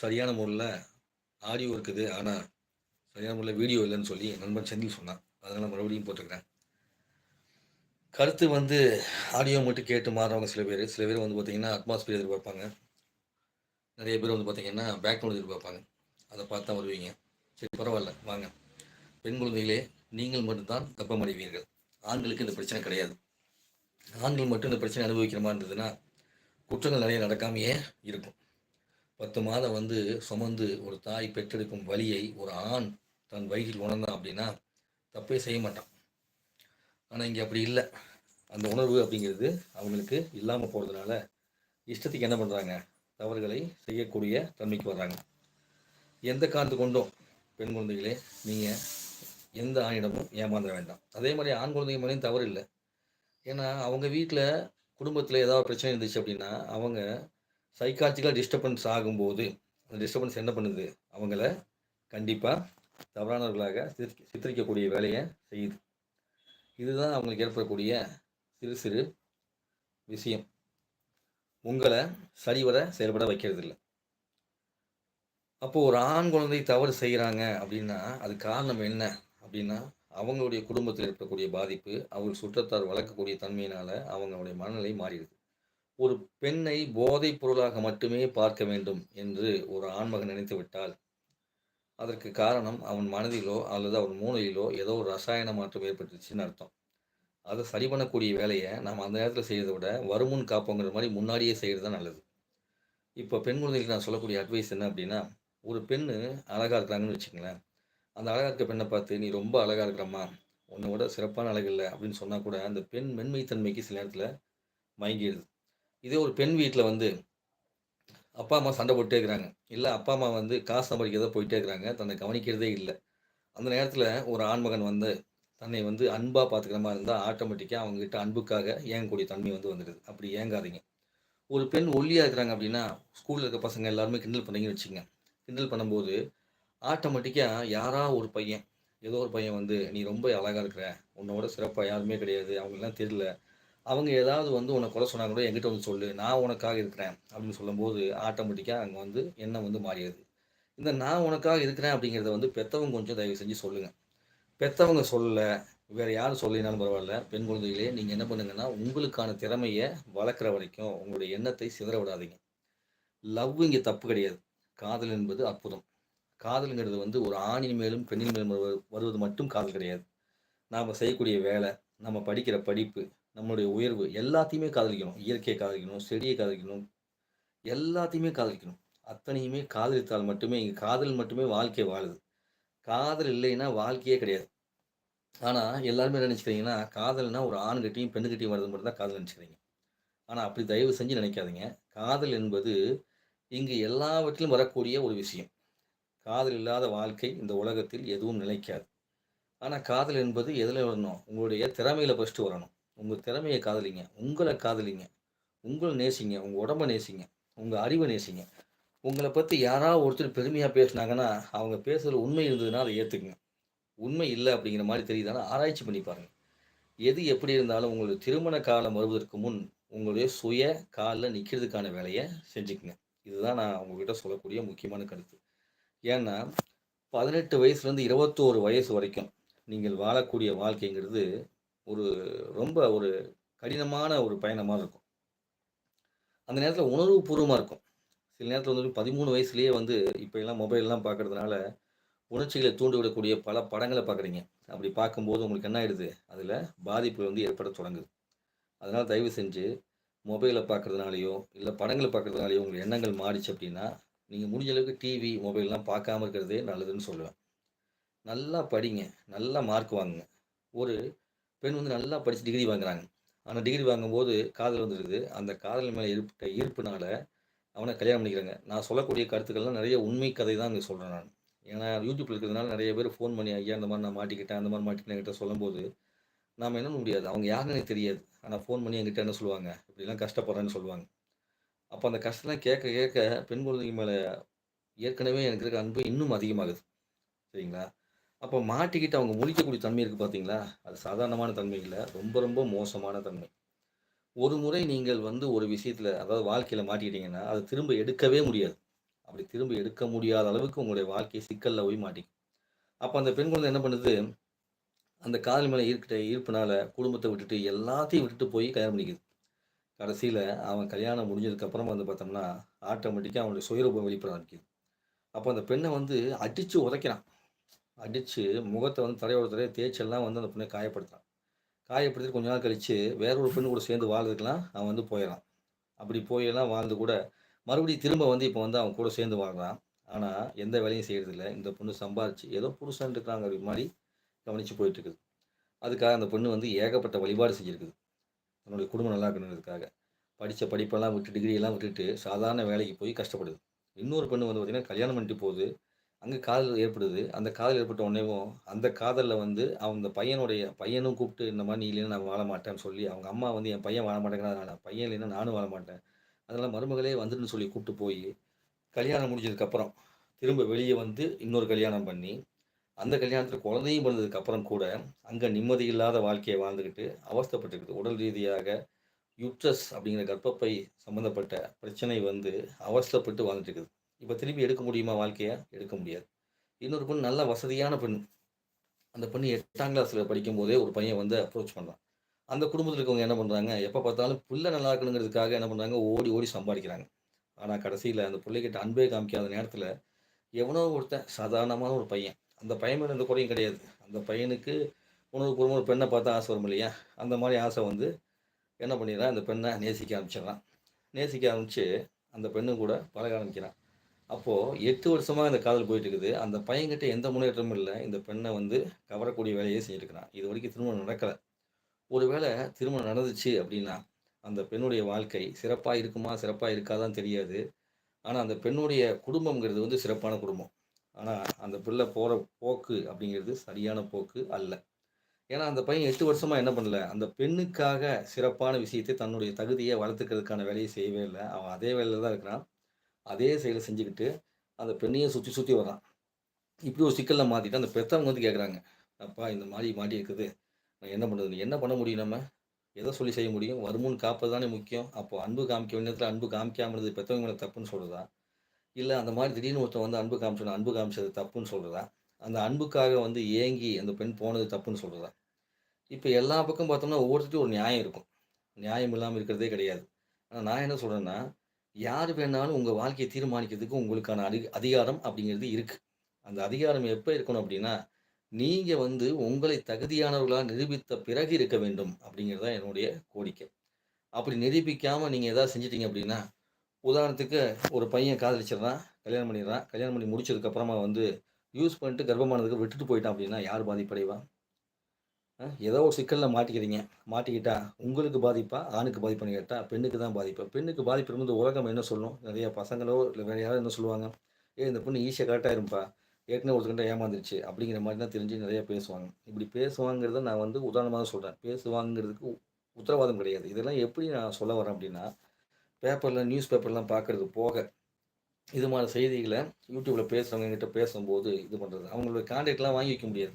சரியான முறையில் ஆடியோ இருக்குது. ஆனால் சரியான முறையில் வீடியோ இல்லைன்னு சொல்லி நண்பன் செந்தில் சொன்னான். அதனால் மறுபடியும் போட்டிருக்கிறேன் கருத்து வந்து ஆடியோ மட்டும் கேட்டு மாறுறவங்க சில பேர். சில பேர் வந்து பார்த்திங்கன்னா அட்மாஸ்பியர் எதிர்பார்ப்பாங்க. நிறைய பேர் வந்து பார்த்திங்கன்னா பேக்ரவுண்ட் எதிர்பார்ப்பாங்க. அதை பார்த்து தான் வருவீங்க. சரி பரவாயில்ல. வாங்க. பெண் குழந்தைகளே நீங்கள் மட்டும்தான் தப்பம் அடைவீர்கள். ஆண்களுக்கு இந்த பிரச்சனை கிடையாது. ஆண்கள் மட்டும் இந்த பிரச்சனை அனுபவிக்கிற மாதிரி இருந்ததுன்னா குற்றங்கள் நிறைய நடக்காமையே இருக்கும். பத்து மாதம் வந்து சுமந்து ஒரு தாய் பெற்றெடுக்கும் வலியை ஒரு ஆண் தன் வயிற்றில் உணர்ந்தான் அப்படின்னா தப்பே செய்ய மாட்டான். ஆனால் இங்கே அப்படி இல்லை. அந்த உணர்வு அப்படிங்கிறது அவங்களுக்கு இல்லாமல் போகிறதுனால இஷ்டத்துக்கு என்ன பண்ணுறாங்க தவறுகளை செய்யக்கூடிய தன்மைக்கு வர்றாங்க. எந்த காரணத்து கொண்டும் பெண் குழந்தைகளே நீங்கள் எந்த ஆணிடமும் ஏமாந்த வேண்டாம். அதே மாதிரி ஆண் குழந்தைங்க மேலேயும் தவறு இல்லை. ஏன்னா அவங்க வீட்டில் குடும்பத்தில் ஏதாவது பிரச்சனை இருந்துச்சு அப்படின்னா அவங்க சைக்காலஜிக்கலாக டிஸ்டர்பன்ஸ் ஆகும்போது அந்த டிஸ்டர்பன்ஸ் என்ன பண்ணுது? அவங்கள கண்டிப்பாக தவறானவர்களாக சித்தரி- சித்தரிக்கக்கூடிய வேலையை செய்யுது. இதுதான் அவங்களுக்கு ஏற்படக்கூடிய சிறு சிறு விஷயம். உங்களை சரிவர செயல்பட வைக்கிறது இல்லை அப்போது ஒரு ஆண் குழந்தை தவறு செய்கிறாங்க அப்படின்னா அது காரணம் என்ன அப்படின்னா அவங்களுடைய குடும்பத்தில் இருக்கக்கூடிய பாதிப்பு அவங்க சுற்றத்தார் வளர்க்கக்கூடிய தன்மையினால் அவங்களுடைய மனநிலை மாறிடுது. ஒரு பெண்ணை போதைப் பொருளாக மட்டுமே பார்க்க வேண்டும் என்று ஒரு ஆண்மகன் நினைத்து விட்டால் அதற்கு காரணம் அவன் மனதிலோ அல்லது அவன் மூளையிலோ ஏதோ ஒரு ரசாயன மாற்றம் ஏற்பட்டுச்சுன்னு அர்த்தம். அதை சரி பண்ணக்கூடிய வேலையை நாம் அந்த நேரத்தில் செய்கிறத விட வருமுன் காப்போங்கிற மாதிரி முன்னாடியே செய்கிறது தான் நல்லது. இப்போ பெண் குழந்தைகளுக்கு நான் சொல்லக்கூடிய அட்வைஸ் என்ன அப்படின்னா ஒரு பெண்ணு அழகாக இருக்கிறாங்கன்னு வச்சுக்கங்களேன். அந்த அழகாக இருக்க பெண்ணை பார்த்து நீ ரொம்ப அழகாக இருக்கிறம்மா. உன்னை விட சிறப்பான அழகு இல்லை. அப்படின்னு சொன்னால் கூட அந்த பெண் மென்மைத்தன்மைக்கு சில நேரத்தில் மயங்கிடுது. இதே ஒரு பெண் வீட்டில் வந்து அப்பா அம்மா சண்டை போட்டே இருக்கிறாங்க. இல்லை அப்பா அம்மா வந்து காசு சம்பாதிக்கிறதா போயிட்டே இருக்கிறாங்க. தன்னை கவனிக்கிறதே இல்லை. அந்த நேரத்தில் ஒரு ஆண்மகன் வந்து தன்னை வந்து அன்பாக பார்த்துக்கிற மாதிரி இருந்தால் ஆட்டோமேட்டிக்காக அவங்ககிட்ட அன்புக்காக ஏங்கக்கூடிய தன்மை வந்து வந்துடுது. அப்படி ஏங்காதீங்க. ஒரு பெண் ஒல்லியாக இருக்கிறாங்க அப்படின்னா ஸ்கூலில் இருக்க பசங்க எல்லாருமே கிண்டல் பண்ணீங்கன்னு வச்சுங்க கிண்டல் பண்ணும்போது ஆட்டோமேட்டிக்காக யாரா ஒரு பையன் ஏதோ ஒரு பையன் வந்து நீ ரொம்ப அழகாக இருக்கிற. உன்னோட சிறப்பாக யாருமே கிடையாது. அவங்களுக்குலாம் தெரியல. அவங்க ஏதாவது வந்து உன்னை கொலை சொன்னாங்க கூட என்கிட்ட வந்து சொல்லு. நான் உனக்காக இருக்கிறேன் அப்படின்னு சொல்லும்போது ஆட்டோமேட்டிக்காக அங்கே வந்து எண்ணம் வந்து மாறிடுது. இந்த நான் உனக்காக இருக்கிறேன் அப்படிங்கிறத வந்து பெற்றவங்க கொஞ்சம் தயவு செஞ்சு சொல்லுங்கள் பெற்றவங்க சொல்லல வேறு யாரும் சொல்லினாலும் பரவாயில்ல. பெண் குழந்தைகளே நீங்கள் என்ன பண்ணுங்கன்னா உங்களுக்கான திறமையை வளர்க்குற வரைக்கும் உங்களுடைய எண்ணத்தை சிதற விடாதீங்க. லவ் இங்கே தப்பு கிடையாது. காதல் என்பது அற்புதம். காதலுங்கிறது வந்து ஒரு ஆணின் மேலும் பெண்ணின் மேலும் வருவது மட்டும் காதல் கிடையாது. நாம் செய்யக்கூடிய வேலை நம்ம படிக்கிற படிப்பு நம்மளுடைய உயர்வு எல்லாத்தையுமே காதலிக்கணும். இயற்கையை காதலிக்கணும் செடியை காதலிக்கணும் எல்லாத்தையுமே காதலிக்கணும். அத்தனையுமே காதலித்தால் மட்டுமே இங்கே காதல் மட்டுமே வாழ்க்கையை வாழுது. காதல் இல்லைன்னா வாழ்க்கையே கிடையாது. ஆனால் எல்லாருமே நினச்சிக்கிறீங்கன்னா காதல்னா ஒரு ஆண்கிட்டையும் பெண்ணுக்கிட்டையும் வரது மட்டும் தான் காதல் நினச்சிக்கிறீங்க. ஆனால் அப்படி தயவு செஞ்சு நினைக்காதீங்க. காதல் என்பது இங்கு எல்லாவற்றிலும் வரக்கூடிய ஒரு விஷயம். காதல் இல்லாத வாழ்க்கை இந்த உலகத்தில் எதுவும் நிலைக்காது. ஆனால் காதல் என்பது எதில் வரணும்? உங்களுடைய திறமையில் ஃபஸ்ட்டு வரணும். உங்கள் திறமையை காதலிங்க. உங்களை காதலிங்க. உங்களை நேசிங்க. உங்கள் உடம்ப நேசிங்க. உங்கள் அறிவை நேசிங்க. உங்களை பற்றி யாராவது ஒருத்தர் பெருமையாக பேசுனாங்கன்னா அவங்க பேசுகிற உண்மை இருந்ததுன்னா அதை ஏற்றுக்குங்க உண்மை இல்லை அப்படிங்கிற மாதிரி தெரியுதானா ஆராய்ச்சி பண்ணி பாருங்கள் எது எப்படி இருந்தாலும் உங்களுடைய திருமண காலம் வருவதற்கு முன் உங்களுடைய சுய காலில் நிற்கிறதுக்கான வேலையை செஞ்சுக்குங்க. இதுதான் நான் உங்ககிட்ட சொல்லக்கூடிய முக்கியமான கருத்து. ஏன்னா பதினெட்டு வயசுலேருந்து இருபத்தோரு வயசு வரைக்கும் நீங்கள் வாழக்கூடிய வாழ்க்கைங்கிறது ஒரு ரொம்ப ஒரு கடினமான ஒரு பயணமாக இருக்கும். அந்த நேரத்தில் உணர்வுபூர்வமாக இருக்கும். சில நேரத்தில் வந்து பதிமூணு வயசுலேயே வந்து இப்போ எல்லாம் மொபைல்லாம் பார்க்கறதுனால உணர்ச்சிகளை தூண்டிவிடக்கூடிய பல படங்களை பார்க்குறீங்க அப்படி பார்க்கும்போது உங்களுக்கு என்ன ஆயிடுது? அதில் பாதிப்பு வந்து ஏற்பட தொடங்குது. அதனால் தயவு செஞ்சு மொபைலை பார்க்குறதுனாலையோ இல்லை படங்களை பார்க்குறதுனாலையோ உங்கள் எண்ணங்கள் மாறிச்சு அப்படின்னா நீங்கள் முடிஞ்ச அளவுக்கு டிவி மொபைல்லாம் பார்க்காம இருக்கிறதே நல்லதுன்னு சொல்லுவேன். நல்லா படிங்க. நல்லா மார்க் வாங்குங்க. ஒரு பெண் வந்து நல்லா படித்து டிகிரி வாங்குறாங்க. ஆனால் டிகிரி வாங்கும்போது காதல் வந்துடுது. அந்த காதல் மேலே ஏற்பட்ட ஈர்ப்புனால அவனை கல்யாணம் பண்ணிக்கிறாங்க. நான் சொல்லக்கூடிய கருத்துக்கள்லாம் நிறைய உண்மை கதை தான் அங்கே சொல்கிறேன் நான். ஏன்னா யூடியூப்ல இருக்கிறதுனால நிறைய பேர் ஃபோன் பண்ணி ஐயா அந்த மாதிரி நான் மாட்டிக்கிட்டேன் அந்த மாதிரி மாட்டிக்கிட்டேன் கிட்ட சொல்லும்போது நாம் என்ன பண்ண முடியாது. அவங்க யாருன்னு எனக்கு தெரியாது. ஆனால் ஃபோன் பண்ணி என்கிட்ட என்ன சொல்லுவாங்க? இப்படிலாம் கஷ்டப்படுறேன்னு சொல்லுவாங்க. அப்போ அந்த கஷ்டம்லாம் கேட்க கேட்க பெண் குழந்தைங்க மேலே ஏற்கனவே எனக்கு இருக்க அன்பு இன்னும் அதிகமாகுது. சரிங்களா? அப்போ மாட்டிக்கிட்டு அவங்க முழிக்கக்கூடிய தன்மை இருக்குது பார்த்தீங்களா அது சாதாரணமான தன்மை இல்லை ரொம்ப ரொம்ப மோசமான தன்மை ஒரு முறை நீங்கள் வந்து ஒரு விஷயத்தில் அதாவது வாழ்க்கையில் மாட்டிக்கிட்டீங்கன்னா அதை திரும்ப எடுக்கவே முடியாது அப்படி திரும்ப எடுக்க முடியாத அளவுக்கு உங்களுடைய வாழ்க்கையை சிக்கலில் போய் மாட்டிக்கும். அப்போ அந்த பெண் குழந்தை என்ன பண்ணுது, அந்த காதல் மேலே ஈர்க்கிட்ட ஈர்ப்புனால குடும்பத்தை விட்டுட்டு எல்லாத்தையும் விட்டுட்டு போய் கல்யாணம் பண்ணிக்குது. கடைசியில் அவன் கல்யாணம் முடிஞ்சதுக்கப்புறம் வந்து பார்த்தோம்னா, ஆட்டோமேட்டிக்காக அவனுடைய சுயரூபம் வெளிப்பட ஆரம்பிக்குது. அப்போ அந்த பெண்ணை வந்து அடித்து உதைக்கிறான். அடித்து முகத்தை வந்து தரையோட தரையா தேய்ச்செல்லாம் வந்து அந்த பொண்ணை காயப்படுத்துறான். காயப்படுத்திட்டு கொஞ்ச நாள் கழித்து வேற ஒரு பெண்ணு கூட சேர்ந்து வாழ்றதுக்கெல்லாம் அவன் வந்து போயிடலாம் அப்படி போயெல்லாம் வாழ்ந்து கூட மறுபடியும் திரும்ப வந்து இப்போ வந்து அவன் கூட சேர்ந்து வாழ்றான். ஆனால் எந்த வேலையும் செய்கிறதில்ல இந்த பொண்ணு சம்பாரிச்சு ஏதோ புருஷன் இருக்கிறாங்க மாதிரி கவனித்து போயிட்டுருக்குது. அதுக்காக அந்த பொண்ணு வந்து ஏகப்பட்ட வழிபாடு செஞ்சிருக்குது. தன்னுடைய குடும்பம் நல்லா இருக்கணுங்கிறதுக்காக. படித்த படிப்பெல்லாம் விட்டு டிகிரியெல்லாம் விட்டுட்டு சாதாரண வேலைக்கு போய் கஷ்டப்படுது. இன்னொரு பெண்ணு வந்து பார்த்திங்கன்னா கல்யாணம் பண்ணிட்டு போகுது. அங்கே காதல் ஏற்படுது. அந்த காதல் ஏற்பட்ட உடனேவும் அந்த காதலில் வந்து அந்த பையனுடைய பையனும் கூப்பிட்டு இந்த மாதிரி நீ இல்லைன்னா நான் வாழ மாட்டேன்னு சொல்லி, அவங்க அம்மா வந்து என் பையன் வாழ மாட்டேங்கிறான். பையன் இல்லைன்னா நானும் வாழ மாட்டேன். அதெல்லாம் மருமகளே வந்துட்டுன்னு சொல்லி கூப்பிட்டு போய் கல்யாணம் முடிஞ்சதுக்கப்புறம் திரும்ப வெளியே வந்து இன்னொரு கல்யாணம் பண்ணி, அந்த கல்யாணத்தில் குழந்தையும் பிறந்ததுக்கப்புறம் கூட, அங்கே நிம்மதி இல்லாத வாழ்க்கையை வாழ்ந்துக்கிட்டு அவஸ்தப்பட்டுருக்குது உடல் ரீதியாக யுட்ரஸ் அப்படிங்கிற கர்ப்பப்பை சம்மந்தப்பட்ட பிரச்சனை வந்து அவஸ்தைப்பட்டு வாழ்ந்துட்டு இருக்குது. இப்போ திருப்பி எடுக்க முடியுமா வாழ்க்கையை எடுக்க முடியாது. இன்னொரு பெண் நல்ல வசதியான பெண். அந்த பெண்ணு 8ஆம் கிளாஸ்ல படிக்கும்போதே ஒரு பையன் வந்து அப்ரோச் பண்ணுறான் அந்த குடும்பத்தில் இருக்கவங்க என்ன பண்ணுறாங்க எப்போ பார்த்தாலும் பிள்ளை நல்லா இருக்கணுங்கிறதுக்காக என்ன பண்ணுறாங்க ஓடி ஓடி சம்பாதிக்கிறாங்க ஆனால் கடைசியில் அந்த பிள்ளைகிட்ட அன்பே காமிக்காத நேரத்தில் எவனோ ஒருத்தன் சாதாரணமான ஒரு பையன். அந்த பையன் மேலே எந்த குறையும் கிடையாது. அந்த பையனுக்கு உணர்வுபூர்வமா ஒரு பெண்ணை பார்த்தா ஆசை வரும் இல்லையா? அந்த மாதிரி ஆசை வந்து என்ன பண்ணிடுறான், அந்த பெண்ணை நேசிக்க ஆரம்பிச்சிடுறான். நேசிக்க ஆரம்பித்து அந்த பெண்ணு கூட பழக ஆரம்பிக்கிறான். அப்போது எட்டு வருஷமாக இந்த காதல் போயிட்டு இருக்குது. அந்த பையன்கிட்ட எந்த முன்னேற்றமும் இல்லை இந்த பெண்ணை வந்து கவரக்கூடிய வேலையே இது வரைக்கும் திருமணம் நடக்கலை ஒருவேளை திருமணம் நடந்துச்சு அப்படின்னா, அந்த பெண்ணுடைய வாழ்க்கை சிறப்பாக இருக்குமா, சிறப்பாக இருக்காதான் தெரியாது. ஆனால் அந்த பெண்ணுடைய குடும்பம்ங்கிறது வந்து சிறப்பான குடும்பம். ஆனால் அந்த பிள்ளை போகிற போக்கு அப்படிங்கிறது சரியான போக்கு அல்ல. ஏன்னா அந்த பையன் எட்டு வருஷமாக என்ன பண்ணல, அந்த பெண்ணுக்காக சிறப்பான விஷயத்தை தன்னுடைய தகுதியை வளர்த்துக்கிறதுக்கான வேலையை செய்யவே இல்லை அவன் அதே வேலையில் தான் இருக்கிறான். அதே செயலை செஞ்சுக்கிட்டு, அந்த பெண்ணையும் சுற்றி சுற்றி வரான் இப்படி ஒரு சிக்கலில் மாற்றிட்டு அந்த பெற்றவங்க வந்து கேட்குறாங்க, "அப்பா இந்த மாதிரி மாட்டி இருக்குது நான் என்ன பண்ணுறது என்ன பண்ண முடியும் நம்ம? எதை சொல்லி செய்ய முடியும்? வருமுன் காப்பது தானே முக்கியம். அப்போ அன்பு காமிக்க வேண்டிய அன்பு காமிக்காம இருந்தது பெத்தவங்க தப்புன்னு சொல்கிறதா இல்லை அந்த மாதிரி திடீர்னு ஒருத்தன் வந்து அன்பு காமிச்சோன, அன்பு காமிச்சது தப்புன்னு சொல்கிறதா அந்த அன்புக்காக வந்து ஏங்கி அந்த பெண் போனது தப்புன்னு சொல்கிறதா இப்போ எல்லா பக்கம் பார்த்தோம்னா ஒவ்வொருத்தர்ட்டயும் ஒரு நியாயம் இருக்கும். நியாயம் இல்லாமல் இருக்கிறதே கிடையாது. ஆனால் நான் என்ன சொல்கிறேன்னா யார் வேணாலும் உங்கள் வாழ்க்கையை தீர்மானிக்கிறதுக்கு உங்களுக்கான அதி அதிகாரம் அப்படிங்கிறது இருக்குது அந்த அதிகாரம் எப்போ இருக்கணும் அப்படின்னா, நீங்கள் வந்து உங்களை தகுதியானவர்களாக நிரூபித்த பிறகு இருக்க வேண்டும் அப்படிங்கிறது தான் என்னுடைய கோரிக்கை. அப்படி நிரூபிக்காமல் நீங்கள் எதாவது செஞ்சிட்டிங்க அப்படின்னா, உதாரணத்துக்கு ஒரு பையன் காதலிச்சிடுறான், கல்யாணம் பண்ணிடுறான். கல்யாணம் பண்ணி முடிச்சதுக்கப்புறமா வந்து யூஸ் பண்ணிட்டு கர்ப்பமானதுக்கு விட்டுட்டு போயிட்டான் அப்படின்னா, யார் பாதிப்படைவா? ஏதோ ஒரு சிக்கலில் மாட்டிக்கிறீங்க. மாட்டிக்கிட்டா உங்களுக்கு பாதிப்பா? ஆணுக்கு பாதிப்பான்னு கேட்டால் பெண்ணுக்கு தான் பாதிப்பு. பெண்ணுக்கு பாதிப்பு இருந்து உலகம் என்ன சொல்லும்? நிறையா பசங்களோ, இல்லை வேற யாரோ என்ன சொல்லுவாங்க? ஏ இந்த பொண்ணு ஈஸியாக கரெக்டாக இருப்பா ஏற்கனவே ஒருத்தர்கிட்ட ஏமாந்துருச்சு." அப்படிங்கிற மாதிரி தான் தெரிஞ்சு நிறையா பேசுவாங்க. இப்படி பேசுவாங்கிறத நான் வந்து உதாரணமாக தான் சொல்கிறேன் பேசுவாங்கிறதுக்கு உத்தரவாதம் கிடையாது. இதெல்லாம் எப்படி நான் சொல்ல வரேன் அப்படின்னா, பேப்பரில் நியூஸ் பேப்பர்லாம் பார்க்குறது போக, இது மாதிரி செய்திகளை யூடியூப்பில் பேசுகிறவங்க கிட்ட பேசும்போது இது பண்ணுறது அவங்களோட கான்டாக்ட்லாம் வாங்கி வைக்க முடியாது.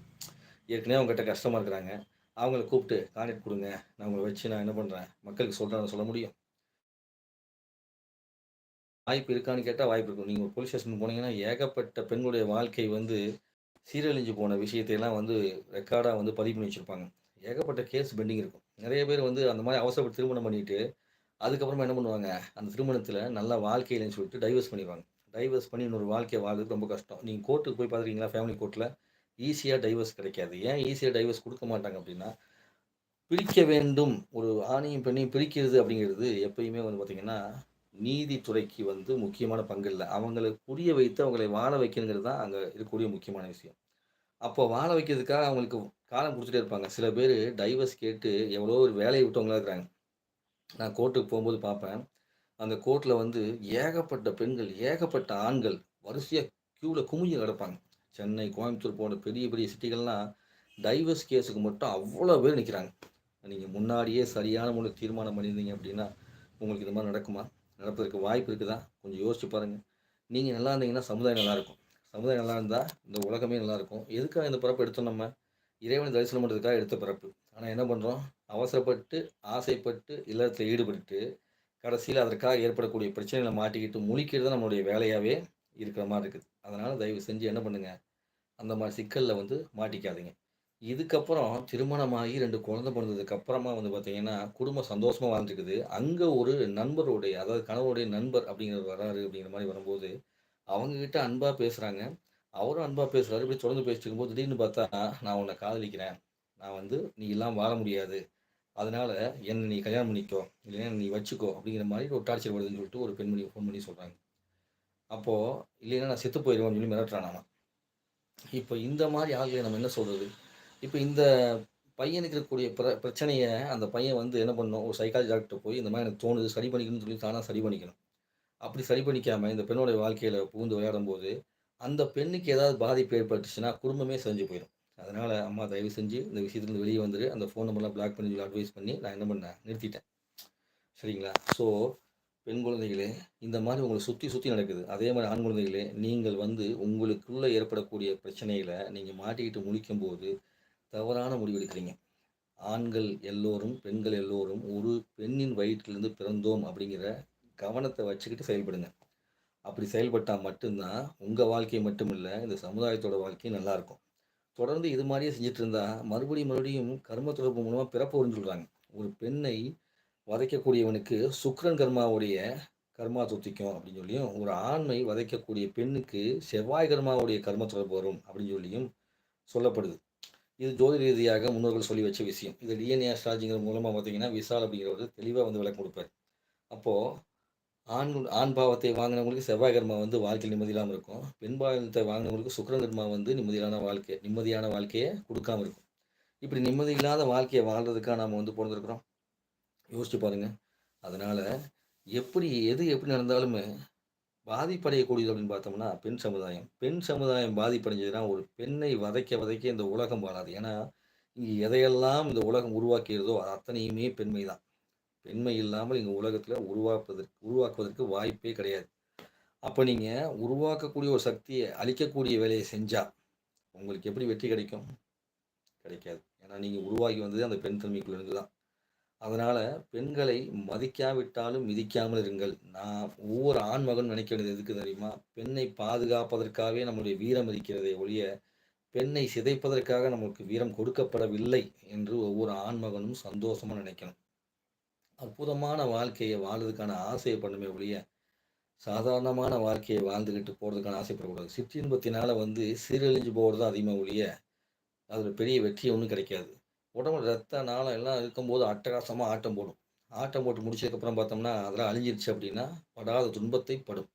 ஏற்கனவே அவங்ககிட்ட கஷ்டமாக இருக்கிறாங்க. அவங்கள கூப்பிட்டு கான்டாக்ட் கொடுங்க நான் அவங்கள வச்சு நான் என்ன பண்ணுறேன் மக்களுக்கு சொல்கிறேன் சொல்ல முடியும்? வாய்ப்பு இருக்கான்னு கேட்டால் வாய்ப்பு இருக்கும். நீங்கள் ஒரு போலீஸ் ஸ்டேஷன் போனீங்கன்னா, ஏகப்பட்ட பெண்களுடைய வாழ்க்கை வந்து சீரழிஞ்சு போன விஷயத்தையெல்லாம் வந்து ரெக்கார்டாக வந்து பதிவு பண்ணி வச்சுருப்பாங்க ஏகப்பட்ட கேஸ் பெண்டிங் இருக்கும். நிறைய பேர் வந்து அந்த மாதிரி அவசரப்பட்டு திருமணம் பண்ணிட்டு, அதுக்கப்புறமா என்ன பண்ணுவாங்க, அந்த திருமணத்தில் நல்ல வாழ்க்கையிலன்னு சொல்லிட்டு டைவர்ஸ் பண்ணிடுவாங்க டைவர்ஸ் பண்ணி இன்னொரு வாழ்க்கையை வாழ்றதுக்கு ரொம்ப கஷ்டம். நீங்கள் கோர்ட்டுக்கு போய் பார்த்துருக்கீங்களா? ஃபேமிலி கோர்ட்டில் ஈஸியாக டைவர்ஸ் கிடைக்காது. ஏன் ஈஸியாக டைவர்ஸ் கொடுக்க மாட்டாங்க அப்படின்னா, பிரிக்க வேண்டும். ஒரு ஆணையும், பெண்ணையும் பிரிக்கிறது அப்படிங்கிறது எப்பயுமே வந்து பார்த்திங்கன்னா நீதித்துறைக்கு வந்து முக்கியமான பங்கு இல்லை அவங்கள புரிய வைத்து அவங்களை வாழ வைக்கணுங்கிறது தான் அங்கே இருக்கக்கூடிய முக்கியமான விஷயம். அப்போ வாழ வைக்கிறதுக்காக அவங்களுக்கு காலம் கொடுத்துட்டே இருப்பாங்க. சில பேர் டைவர்ஸ் கேட்டு எவ்வளோ ஒரு வேலையை விட்டவங்களா இருக்கிறாங்க. நான் கோர்ட்டுக்கு போகும்போது பார்ப்பேன். அந்த கோர்ட்டில் வந்து ஏகப்பட்ட பெண்கள், ஏகப்பட்ட ஆண்கள் வரிசையாக க்யூவில் குமிஞ்சு கிடப்பாங்க. சென்னை, கோயம்புத்தூர் போன்ற பெரிய பெரிய சிட்டிகள்லாம் டைவர்ஸ் கேஸுக்கு மட்டும் அவ்வளோ பேர் நிற்கிறாங்க நீங்கள் முன்னாடியே சரியான முறையில் தீர்மானம் பண்ணியிருந்தீங்க அப்படின்னா, உங்களுக்கு இது மாதிரி நடக்குமா? நடப்பதற்கு வாய்ப்பு இருக்குதா? கொஞ்சம் யோசிச்சு பாருங்கள் நீங்கள் நல்லா இருந்தீங்கன்னா சமுதாயம் நல்லாயிருக்கும். சமுதாயம் நல்லா இருந்தால் இந்த உலகமே நல்லாயிருக்கும். எதுக்காக இந்த பிறப்பு எடுத்தோம் நம்ம? இறைவனை தரிசனம் பண்ணுறதுக்காக எடுத்த பிறப்பு. ஆனால் என்ன பண்ணுறோம் அவசரப்பட்டு, ஆசைப்பட்டு இல்லத்தில் ஈடுபட்டு கடைசியில் அதற்காக ஏற்படக்கூடிய பிரச்சனைகளை மாட்டிக்கிட்டு முழிக்கிறது தான் நம்மளுடைய வேலையாகவே இருக்கிற மாதிரி இருக்குது அதனால் தயவு செஞ்சு என்ன பண்ணுங்கள் அந்த மாதிரி சிக்கலில் வந்து மாட்டிக்காதீங்க. இதுக்கப்புறம் திருமணமாகி ரெண்டு குழந்தை பிறந்ததுக்கு அப்புறமா வந்து பார்த்தீங்கன்னா குடும்பம் சந்தோஷமாக வாழ்ந்துருக்குது. அங்கே ஒரு நண்பருடைய அதாவது கணவருடைய நண்பர் அப்படிங்கிறது வராரு அப்படிங்கிற மாதிரி வரும்போது அவங்கக்கிட்ட அன்பாக பேசுகிறாங்க அவரும் அன்பாக பேசுகிறாரு இப்படி தொடர்ந்து பேசிட்டு இருக்கும்போது திடீர்னு பார்த்தா நான் உன்னை காதலிக்கிறேன். நான் வந்து நீ இல்லாமல் வாழ முடியாது. அதனால் என்னை நீ கல்யாணம் பண்ணிக்கோ. இல்லைன்னா நீ வச்சுக்கோ அப்படிங்கிற மாதிரி ஒரு டார்ச்சர் வருதுன்னு சொல்லிட்டு ஒரு பெண்மணி ஃபோன் பண்ணி சொல்கிறாங்க அப்போது இல்லைன்னா நான் செத்து போயிடுவோம்னு சொல்லி மிரட்டுறான் இப்போ இந்த மாதிரி ஆளுகளை நம்ம என்ன சொல்கிறது இப்போ இந்த பையனுக்கு இருக்கக்கூடிய பிர பிரச்சனையை அந்த பையன் வந்து என்ன பண்ணணும் ஒரு சைக்காலஜி டாக்டர் போய் இந்த மாதிரி எனக்கு தோணுது சரி பண்ணிக்கணும்னு சொல்லி தானாக சரி பண்ணிக்கணும். அப்படி சரி பண்ணிக்காமல் இந்த பெண்ணோடைய வாழ்க்கையில் பூந்து விளையாடும் போது அந்த பெண்ணுக்கு ஏதாவது பாதிப்பு ஏற்பட்டுச்சுன்னா குடும்பமே செஞ்சு போயிடும். அதனால் அம்மா தயவு செஞ்சு இந்த விஷயத்துலேருந்து வெளியே வந்துட்டு அந்த ஃபோன் நம்பர்லாம் பிளாக் பண்ணி அட்வைஸ் பண்ணி நான் என்ன பண்ணேன்? நிறுத்திட்டேன். சரிங்களா? ஸோ பெண் குழந்தைகளே இந்த மாதிரி உங்களை சுற்றி சுற்றி நடக்குது. அதே மாதிரி ஆண் குழந்தைகளே நீங்கள் வந்து உங்களுக்குள்ளே ஏற்படக்கூடிய பிரச்சனைகளை நீங்கள் மாட்டிக்கிட்டு முழிக்கும்போது தவறான முடிவெடுக்கிறீங்க ஆண்கள் எல்லோரும் பெண்கள் எல்லோரும் ஒரு பெண்ணின் வயிற்றிலிருந்து பிறந்தோம் அப்படிங்கிற கவனத்தை வச்சுக்கிட்டு செயல்படுங்க. அப்படி செயல்பட்டால் மட்டும்தான் உங்கள் வாழ்க்கை மட்டும் இல்லை இந்த சமுதாயத்தோட வாழ்க்கையும் நல்லாயிருக்கும் தொடர்ந்து இது மாதிரியே செஞ்சுட்டு இருந்தால் மறுபடியும் மறுபடியும் கர்ம தொடர்பு மூலமாக பிறப்பு வரும்னு சொல்கிறாங்க ஒரு பெண்ணை வதைக்கக்கூடியவனுக்கு சுக்ரன் கர்மாவுடைய கர்மா துத்திக்கும் அப்படின்னு சொல்லியும் ஒரு ஆண்மை வதைக்கக்கூடிய பெண்ணுக்கு செவ்வாய் கர்மாவுடைய கர்ம தொடர்பு வரும் அப்படின்னு சொல்லியும் சொல்லப்படுது. இது ஜோதி ரீதியாக முன்னோர்கள் சொல்லி வச்ச விஷயம். இது டிஎன்ஏ ஆஸ்ட்ராஜிங்கிற மூலமாக பார்த்தீங்கன்னா விசால் அப்படிங்கிறவர் தெளிவாக வந்து விளக்கம் கொடுப்பார். அப்போது ஆண் ஆண் பாவத்தை வாங்கினவங்களுக்கு செவ்வாய் கர்மா வந்து வாழ்க்கையில் நிம்மதி இல்லாமல் இருக்கும். பெண் பாவத்தை வாங்கினவங்களுக்கு சுக்கரன் கர்மா வந்து நிம்மதியான வாழ்க்கை நிம்மதியான வாழ்க்கையை கொடுக்காம இருக்கும். இப்படி நிம்மதி இல்லாத வாழ்க்கையை வாழ்றதுக்காக நாம் வந்து பிறந்திருக்கிறோம். யோசிச்சு பாருங்க. அதனால் எப்படி எது எப்படி நடந்தாலுமே பாதிப்படையக்கூடியது அப்படின்னு பார்த்தோம்னா பெண் சமுதாயம். பெண் சமுதாயம் பாதிப்படைஞ்சதுன்னா ஒரு பெண்ணை வதைக்க வதைக்க இந்த உலகம் வாழாது. ஏன்னா இங்கே எதையெல்லாம் இந்த உலகம் உருவாக்கிறதோ அத்தனையுமே பெண்மை தான். பெண்மை இல்லாமல் இங்கே உலகத்தில் உருவாக்குவதற்கு உருவாக்குவதற்கு வாய்ப்பே கிடையாது. அப்போ நீங்கள் உருவாக்கக்கூடிய ஒரு சக்தியை அழிக்கக்கூடிய வேலையை செஞ்சால் உங்களுக்கு எப்படி வெற்றி கிடைக்கும்? கிடைக்காது. ஏன்னா நீங்கள் உருவாகி வந்தது அந்த பெண் தன்மைக்குள்ளேருந்து தான். அதனால் பெண்களை மதிக்காவிட்டாலும் மிதிக்காமல் இருங்கள். நான் ஒவ்வொரு ஆண் மகன் நினைக்க வேண்டியது எதுக்கு தெரியுமா? பெண்ணை பாதுகாப்பதற்காகவே நம்முடைய வீரம் இருக்கிறதே ஒழிய பெண்ணை சிதைப்பதற்காக நமக்கு வீரம் கொடுக்கப்படவில்லை என்று ஒவ்வொரு ஆண்மகனும் சந்தோஷமாக நினைக்கணும். அற்புதமான வாழ்க்கையை வாழ்றதுக்கான ஆசையை பண்ணுமே ஒழிய சாதாரணமான வாழ்க்கையை வாழ்ந்துக்கிட்டு போகிறதுக்கான ஆசைப்படக்கூடாது. சிற்றின்பத்தினால் வந்து சீரழிஞ்சு போகிறது தான் அதிகமாக ஒழிய அதில் பெரிய வெற்றி ஒன்றும் கிடைக்காது. உடம்புல ரத்த நாளம் எல்லாம் இருக்கும்போது அட்டகாசமாக ஆட்டம் போடும். ஆட்டம் போட்டு முடிச்சதுக்கப்புறம் பார்த்தோம்னா அதெல்லாம் அழிஞ்சிருச்சு அப்படின்னா படாத துன்பத்தை படும்.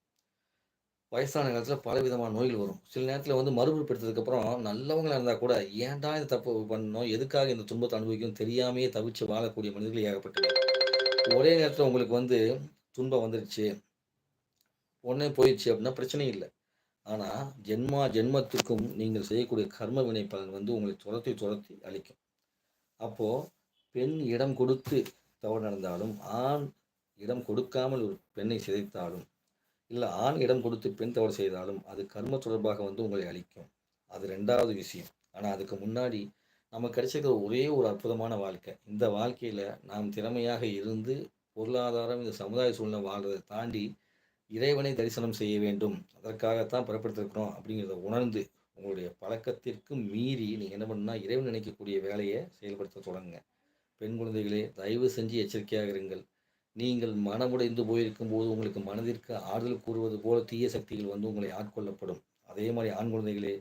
வயசான காலத்தில் பல விதமான நோய்கள் வரும். சில நேரத்தில் வந்து மறுபடிப்படுத்ததுக்கப்புறம் நல்லவங்களாக இருந்தால் கூட ஏன்டா இந்த தப்பு பண்ணணும் எதுக்காக இந்த துன்பத்தை அனுபவிக்கும் தெரியாமையே தவிச்சு வாழக்கூடிய மனிதர்கள் ஏகப்பட்டது ஒரே நேரத்தில் உங்களுக்கு வந்து துன்பம் வந்துருச்சு. உடனே போயிடுச்சு அப்படின்னா பிரச்சனை இல்லை. ஆனால் ஜென்மா ஜென்மத்துக்கும் நீங்கள் செய்யக்கூடிய கர்ம வினை பலன் வந்து உங்களை துரத்தி துரத்தி அளிக்கும் அப்போது பெண் இடம் கொடுத்து தவறு நடந்தாலும் ஆண் இடம் கொடுக்காமல் ஒரு பெண்ணை சிதைத்தாலும் இல்லை ஆண் இடம் கொடுத்து பெண் தவறு செய்தாலும் அது கர்ம தொடர்பாக வந்து உங்களை அழிக்கும். அது ரெண்டாவது விஷயம். ஆனால் அதுக்கு முன்னாடி நமக்கு கிடைச்சிருக்கிற ஒரே ஒரு அற்புதமான வாழ்க்கை. இந்த வாழ்க்கையில் நாம் திறமையாக இருந்து பொருளாதாரம் இந்த சமுதாய சூழ்நிலை வாழ்றதை தாண்டி இறைவனை தரிசனம் செய்ய வேண்டும். அதற்காகத்தான் புறப்படுத்திருக்கிறோம் அப்படிங்கிறத உணர்ந்து உங்களுடைய பழக்கத்திற்கு மீறி நீங்கள் என்ன பண்ணால் இறைவன் நினைக்கக்கூடிய வேலையை செயல்படுத்த தொடங்குங்க. பெண் குழந்தைகளே தயவு செஞ்சு எச்சரிக்கையாக இருங்கள். நீங்கள் மனமுடைந்து போயிருக்கும் போது உங்களுக்கு மனதிற்கு ஆறுதல் கூறுவது போல தீய சக்திகள் வந்து உங்களை ஆட்கொள்ளப்படும். அதே மாதிரி ஆண் குழந்தைகளே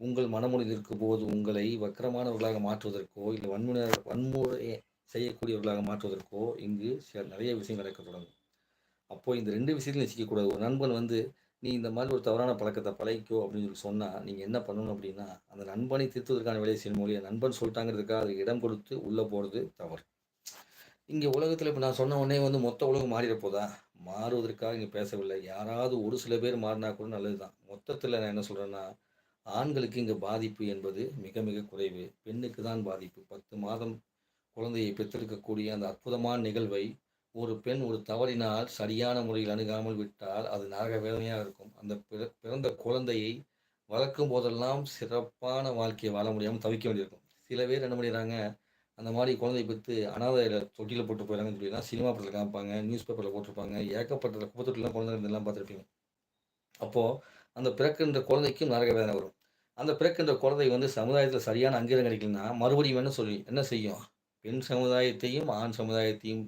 உங்கள் மனமுடைந்திருக்கும் போது உங்களை வக்கரமானவர்களாக மாற்றுவதற்கோ இல்லை வன்முறை வன்முறை செய்யக்கூடியவர்களாக மாற்றுவதற்கோ இங்கு நிறைய விஷயம் நடக்க தொடங்கும். அப்போது இந்த ரெண்டு விஷயத்தையும் சிக்கக்கூடாது. ஒரு நண்பன் வந்து நீ இந்த மாதிரி ஒரு தவறான பழக்கத்தை பழகிக்கோ அப்படின்னு சொல்லி சொன்னால் நீங்கள் என்ன பண்ணணும் அப்படின்னா அந்த நண்பனை திருத்துவதற்கான வேலையை செய்யும் மொழியை நண்பன் சொல்லிட்டாங்கிறதுக்காக அதுக்கு இடம் கொடுத்து உள்ளே போகிறது தவறு. இங்கே உலகத்தில் இப்போ நான் சொன்ன உடனே வந்து மொத்த உலகம் மாறிட போதா? மாறுவதற்காக இங்கே பேசவில்லை. யாராவது ஒரு சில பேர் மாறினா கூட நல்லது தான் மொத்தத்தில் நான் என்ன சொல்கிறேன்னா ஆண்களுக்கு இங்கே பாதிப்பு என்பது மிக மிக குறைவு. பெண்ணுக்கு தான் பாதிப்பு. பத்து மாதம் குழந்தையை பெற்றெடுக்கக்கூடிய அந்த அற்புதமான நிகழ்வை ஒரு பெண் ஒரு தவறினால் சரியான முறையில் அணுகாமல் விட்டால் அது நரக வேதனையாக இருக்கும். அந்த பிறந்த குழந்தையை வளர்க்கும் போதெல்லாம் சிறப்பான வாழ்க்கையை வாழ முடியாமல் தவிக்க வேண்டியிருக்கும். சில பேர் என்ன பண்ணிடுறாங்க அந்த மாதிரி குழந்தையை பெற்று அனாதையில் தொட்டியில் போட்டு போயிடறாங்கன்னு சொல்லிலாம் சினிமா படத்தில் காமிப்பாங்க நியூஸ் பேப்பரில் போட்டிருப்பாங்க ஏகப்பட்ட குப்பத்தொட்டிலாம் குழந்தைங்க எல்லாம் பார்த்துருப்பீங்க. அப்போது அந்த பிறக்கின்ற குழந்தைக்கும் நரக வேதனை வரும். அந்த பிறக்கின்ற குழந்தை வந்து சமுதாயத்தில் சரியான அங்கீகாரம் கிடைக்கலன்னா மறுபடியும் என்ன சொல்லி என்ன செய்யும்? பெண் சமுதாயத்தையும் ஆண் சமுதாயத்தையும்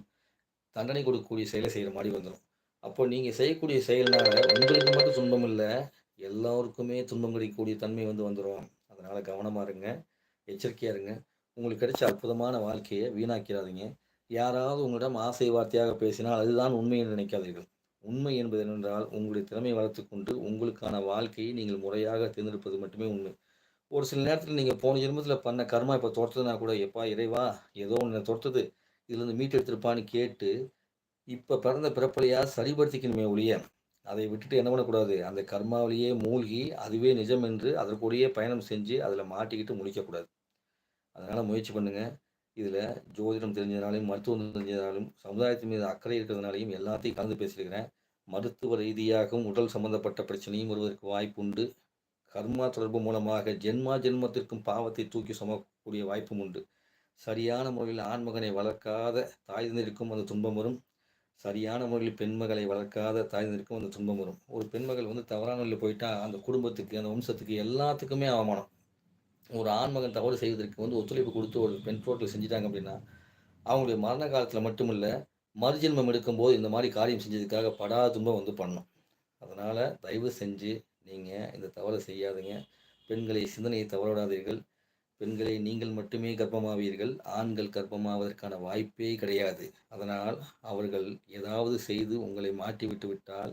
தண்டனை கொடுக்கக்கூடிய செயலை செய்கிற மாதிரி வந்துடும் அப்போ நீங்கள் செய்யக்கூடிய செயல்னால உங்களுக்கு மட்டும் துன்பம் இல்லை எல்லாருக்குமே துன்பம் கிடைக்கக்கூடிய தன்மை வந்து வந்துடும் அதனால் கவனமாக இருங்க எச்சரிக்கையாக இருங்க. உங்களுக்கு கிடைச்ச அற்புதமான வாழ்க்கையை வீணாக்கிறாதீங்க யாராவது உங்களிடம் ஆசை வார்த்தையாக பேசினால் அதுதான் உண்மை என்று நினைக்காதீர்கள். உண்மை என்பது என்னென்றால் உங்களுடைய திறமை வளர்த்து கொண்டு உங்களுக்கான வாழ்க்கையை நீங்கள் முறையாக தேர்ந்தெடுப்பது மட்டுமே உண்மை. ஒரு சில நேரத்தில் நீங்கள் போன ஜென்மத்தில் பண்ண கர்மா இப்போ தொடுத்ததுனா கூட எப்பா இறைவா ஏதோ ஒன்று தொடுத்தது இதுலேருந்து மீட்டு எடுத்திருப்பான்னு கேட்டு இப்போ பிறந்த பிறப்பலையா சரிபடுத்திக்கணுமே ஒழிய அதை விட்டுட்டு என்ன பண்ணக்கூடாது? அந்த கர்மாவிலேயே மூழ்கி அதுவே நிஜம் என்று அதற்குடைய பயணம் செஞ்சு அதில் மாட்டிக்கிட்டு முழிக்கக்கூடாது. அதனால் முயற்சி பண்ணுங்கள் இதில் ஜோதிடம் தெரிஞ்சதுனாலையும் மருத்துவம் தெரிஞ்சதுனாலும் சமுதாயத்தின் மீது அக்கறை இருக்கிறதுனாலையும் எல்லாத்தையும் கலந்து பேசியிருக்கிறேன். மருத்துவ ரீதியாகவும் உடல் சம்பந்தப்பட்ட பிரச்சனையும் வருவதற்கு வாய்ப்பு உண்டு. கர்மா தொடர்பு மூலமாக ஜென்மா ஜென்மத்திற்கும் பாவத்தை தூக்கி சுமக்கக்கூடிய வாய்ப்பும் உண்டு. சரியான முறையில் ஆண்மகனை வளர்க்காத தாய் தந்திருக்கும் அந்த துன்பம் வரும். சரியான முறையில் பெண்மகளை வளர்க்காத தாய் தந்திருக்கும் அந்த துன்பம் வரும். ஒரு பெண்மகள் வந்து தவறான வழியில் போயிட்டா அந்த குடும்பத்துக்கு அந்த வம்சத்துக்கு எல்லாத்துக்குமே அவமானம். ஒரு ஆண்மகன் தவறு செய்வதற்கு வந்து ஒத்துழைப்பு கொடுத்து ஒரு பெண் ரோட்டில் செஞ்சுட்டாங்க அப்படின்னா அவங்களுடைய மரண காலத்தில் மட்டுமில்ல மறுஜென்மம் எடுக்கும்போது இந்த மாதிரி காரியம் செஞ்சதுக்காக படாத துன்பம் வந்து பண்ணும். அதனால் தயவு செஞ்சு நீங்கள் இந்த தவறை செய்யாதீங்க. பெண்களை சிந்தனையை தவறவிடாதீர்கள். பெண்களை நீங்கள் மட்டுமே கர்ப்பமாவீர்கள். ஆண்கள் கர்ப்பமாவதற்கான வாய்ப்பே கிடையாது. அதனால் அவர்கள் ஏதாவது செய்து உங்களை மாட்டி விட்டு விட்டால்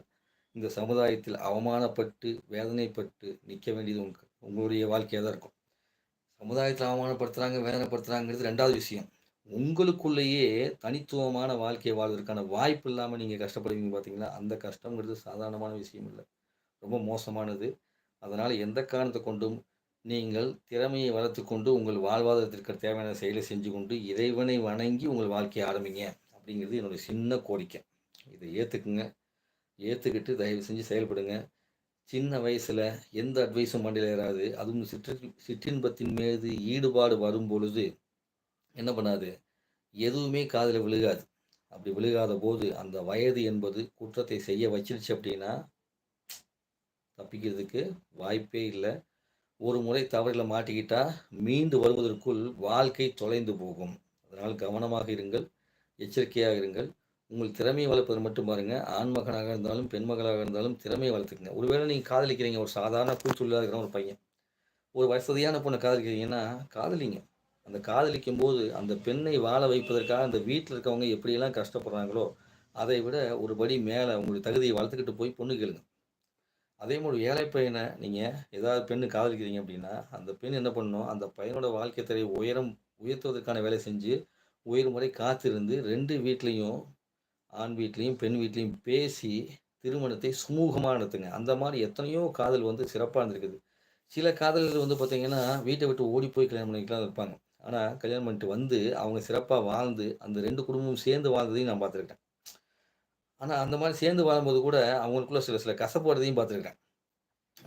இந்த சமுதாயத்தில் அவமானப்பட்டு வேதனைப்பட்டு நிற்க வேண்டியது உங்க உங்களுடைய வாழ்க்கையாக தான் இருக்கும். சமுதாயத்தில் அவமானப்படுத்துகிறாங்க வேதனைப்படுத்துகிறாங்கிறது ரெண்டாவது விஷயம். உங்களுக்குள்ளேயே தனித்துவமான வாழ்க்கையை வாழ்வதற்கான வாய்ப்பு இல்லாமல் நீங்கள் கஷ்டப்படுவீங்க பார்த்தீங்களா? அந்த கஷ்டங்கிறது சாதாரணமான விஷயம் இல்லை. ரொம்ப மோசமானது. அதனால் எந்த காரணத்தை கொண்டும் நீங்கள் திறமையை வளர்த்து கொண்டு உங்கள் வாழ்வாதாரத்திற்கு தேவையான செயலை செஞ்சு கொண்டு இறைவனை வணங்கி உங்கள் வாழ்க்கையை ஆரம்பிங்க அப்படிங்கிறது என்னுடைய சின்ன கோரிக்கை. இதை ஏற்றுக்குங்க ஏற்றுக்கிட்டு தயவு செஞ்சு செயல்படுங்க. சின்ன வயசில் எந்த அட்வைஸும் மண்டியில் ஏறாது. அதுவும் சிற்றி சிற்றின்பத்தின் மீது ஈடுபாடு வரும் பொழுது என்ன பண்ணாது? எதுவுமே காதில் விழுகாது. அப்படி விழுகாத போது அந்த வயது என்பது குற்றத்தை செய்ய வச்சிருச்சு அப்படின்னா தப்பிக்கிறதுக்கு வாய்ப்பே இல்லை. ஒரு முறை தவறில் மாட்டிக்கிட்டா மீண்டு வருவதற்குள் வாழ்க்கை தொலைந்து போகும். அதனால் கவனமாக இருங்கள் எச்சரிக்கையாக இருங்கள். உங்கள் திறமையை வளர்ப்பது மட்டும் பாருங்க. ஆண்மகனாக இருந்தாலும் பெண்மகளாக இருந்தாலும் திறமையை வளர்த்துக்குங்க. ஒருவேளை நீங்கள் காதலிக்கிறீங்க ஒரு சாதாரண கூச்சொல்லாக இருக்கிற ஒரு பையன். ஒரு வசதியான பொண்ணை காதலிக்கிறீங்கன்னா காதலிங்க. அந்த காதலிக்கும் போது அந்த பெண்ணை வாழ வைப்பதற்காக அந்த வீட்டில் இருக்கவங்க எப்படியெல்லாம் கஷ்டப்படுறாங்களோ அதை விட ஒரு படி மேலே உங்களுடைய தகுதியை வளர்த்துக்கிட்டு போய் பொண்ணு கேளுங்க. அதே மாதிரி ஏழை பையனை நீங்கள் ஏதாவது பெண்ணு காதலிக்கிறீங்க அப்படின்னா அந்த பெண் என்ன பண்ணணும்? அந்த பையனோட வாழ்க்கை தரை உயரம் உயர்த்துவதற்கான வேலை செஞ்சு உயர் முறை காத்திருந்து ரெண்டு வீட்லேயும் ஆண் வீட்லேயும் பெண் வீட்லேயும் பேசி திருமணத்தை சுமூகமாக நடத்துங்க. அந்த மாதிரி எத்தனையோ காதல் வந்து சிறப்பாக இருந்திருக்குது. சில காதல்கள் வந்து பார்த்திங்கன்னா வீட்டை விட்டு ஓடி போய் கல்யாணம் பண்ணிக்கலாம் இருப்பாங்க. ஆனால் கல்யாணம் பண்ணிட்டு வந்து அவங்க சிறப்பாக வாழ்ந்து அந்த ரெண்டு குடும்பமும் சேர்ந்து வாழ்ந்ததையும் நான் பார்த்துருக்கேன். ஆனால் அந்த மாதிரி சேர்ந்து வாழும்போது கூட அவங்களுக்குள்ள சில சில கஷ்டப்படுறதையும் பார்த்துருக்கேன்.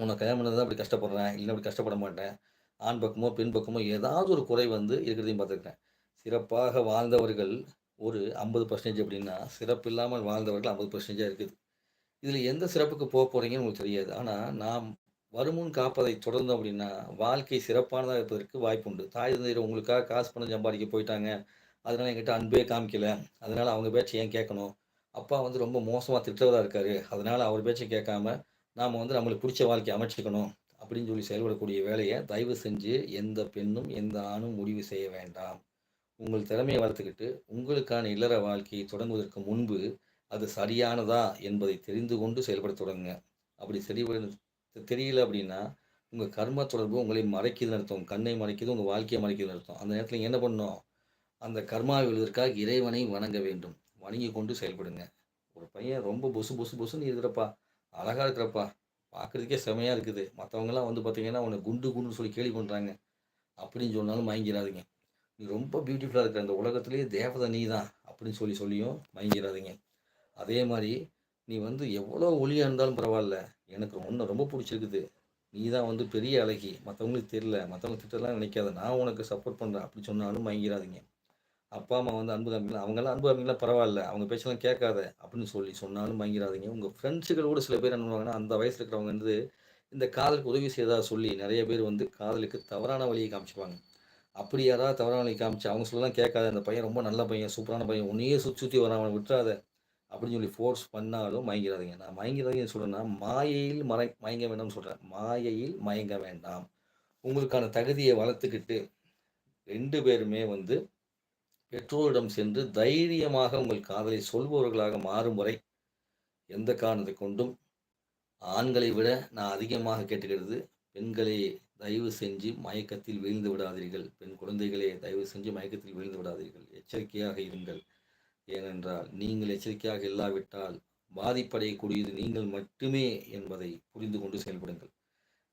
உன்னை கல்யாணம் பண்ணது தான் அப்படி கஷ்டப்படுறேன் இல்லை அப்படி கஷ்டப்பட மாட்டேன். ஆண் பக்கமோ பெண் பக்கமோ ஏதாவது ஒரு குறை வந்து இருக்கிறதையும் பார்த்துருக்கேன். சிறப்பாக வாழ்ந்தவர்கள் ஒரு ஐம்பது பர்சன்டேஜ் அப்படின்னா சிறப்பு இல்லாமல் வாழ்ந்தவர்கள் ஐம்பது பர்சன்டேஜாக இருக்குது. இதில் எந்த சிறப்புக்கு போக போகிறீங்கன்னு உங்களுக்கு தெரியாது. ஆனால் நாம் வருமுன் காப்பதை தொடர்ந்தோம் அப்படின்னா வாழ்க்கை சிறப்பானதாக இருப்பதற்கு வாய்ப்பு உண்டு. தாய் தந்தையர் உங்களுக்காக காசு பணம் சம்பாதிக்க போயிட்டாங்க. அதனால் என்கிட்ட அன்பே காமிக்கல. அதனால் அவங்க பேச்சு ஏன் கேட்கணும்? அப்பா வந்து ரொம்ப மோசமாக திட்டுறவராக இருக்கார். அதனால் அவர் பேச்சை கேட்காம நாம் வந்து நம்மளுக்கு பிடிச்ச வாழ்க்கையை அமைச்சிக்கணும் அப்படின்னு சொல்லி செயல்படக்கூடிய வேலையை தயவு செஞ்சு எந்த பெண்ணும் எந்த ஆணும் முடிவு செய்ய வேண்டாம். உங்கள் திறமையை வளர்த்துக்கிட்டு உங்களுக்கான இல்லற வாழ்க்கையை தொடங்குவதற்கு முன்பு அது சரியானதா என்பதை தெரிந்து கொண்டு செயல்பட தொடங்குங்க. அப்படி சரி தெரியல அப்படின்னா உங்கள் கர்ம தொடர்பு உங்களை மறைக்குதுன்னு அர்த்தம். கண்ணை மறைக்குது உங்கள் வாழ்க்கையை மறைக்குதுன்னு அர்த்தம். அந்த நேரத்தில் என்ன பண்ணணும்? அந்த கர்மாவை எழுதற்காக இறைவனை வணங்க வேண்டும். வணங்கி கொண்டு செயல்படுங்க. ஒரு பையன் ரொம்ப பொசு பொசு பொசுன்னு இருக்கிறப்பா அழகாக இருக்கிறப்பா பார்க்குறதுக்கே செமையாக இருக்குது. மற்றவங்கலாம் வந்து பார்த்தீங்கன்னா உன்னை குண்டு குண்டுன்னு சொல்லி கேள்வி பண்ணுறாங்க அப்படின்னு சொன்னாலும் மயங்கிடாதீங்க நீ ரொம்ப பியூட்டிஃபுல்லாக இருக்கிற அந்த உலகத்துலேயே தேவதை நீ தான் அப்படின்னு சொல்லி சொல்லியும் மயங்கிடாதீங்க அதே மாதிரி நீ வந்து எவ்வளோ ஒளியாக இருந்தாலும் பரவாயில்ல. எனக்கு ஒன்று ரொம்ப பிடிச்சிருக்குது. நீ தான் வந்து பெரிய அழகி. மற்றவங்களுக்கு தெரியல. மற்றவங்க திட்டலாம் நினைக்காத. நான் உனக்கு சப்போர்ட் பண்ணுறேன் அப்படி சொன்னாலும் மயங்கிறாதீங்க அப்பா அம்மா வந்து அன்பு காமிக்கலாம் அவங்கெல்லாம் அன்பு காமிக்கலாம் பரவாயில்ல. அவங்க பேச்செல்லாம் கேட்காத அப்படின்னு சொல்லி சொன்னாலும் மயங்கிறாதீங்க. உங்கள் ஃப்ரெண்ட்ஸுகள் கூட சில பேர் என்ன பண்ணுவாங்கன்னா அந்த வயசில் இருக்கிறவங்க வந்து இந்த காதலுக்கு உதவி செய்ததாக சொல்லி நிறைய பேர் வந்து காதலுக்கு தவறான வழியை காமிச்சிப்பாங்க. அப்படி யாராவது தவறான வழி காமிச்சு அவங்க சொல்லலாம் கேட்காத அந்த பையன் ரொம்ப நல்ல பையன் சூப்பரான பையன் உன்னையே சுற்றி சுற்றி வராமல் விட்டுறாத அப்படின்னு சொல்லி ஃபோர்ஸ் பண்ணாலும் மயங்கிறாதீங்க. நான் மயங்கிறாதீங்க சொல்கிறேன்னா மாயையில் மறை மயங்க வேண்டாம்னு சொல்கிறேன் மாயையில் மயங்க வேண்டாம். உங்களுக்கான தகுதியை வளர்த்துக்கிட்டு ரெண்டு பேருமே வந்து பெற்றோரிடம் சென்று தைரியமாக உங்கள் காதலை சொல்பவர்களாக மாறும் வரை எந்த காரணத்தை கொண்டும் ஆண்களை விட நான் அதிகமாக கேட்டுக்கிறது. பெண்களே தயவு செஞ்சு மயக்கத்தில் வீழ்ந்து விடாதீர்கள். பெண் குழந்தைகளை தயவு செஞ்சு மயக்கத்தில் வீழ்ந்து விடாதீர்கள். எச்சரிக்கையாக இருங்கள். ஏனென்றால் நீங்கள் எச்சரிக்கையாக இல்லாவிட்டால் பாதிப்படையக்கூடியது நீங்கள் மட்டுமே என்பதை புரிந்து கொண்டு செயல்படுங்கள்.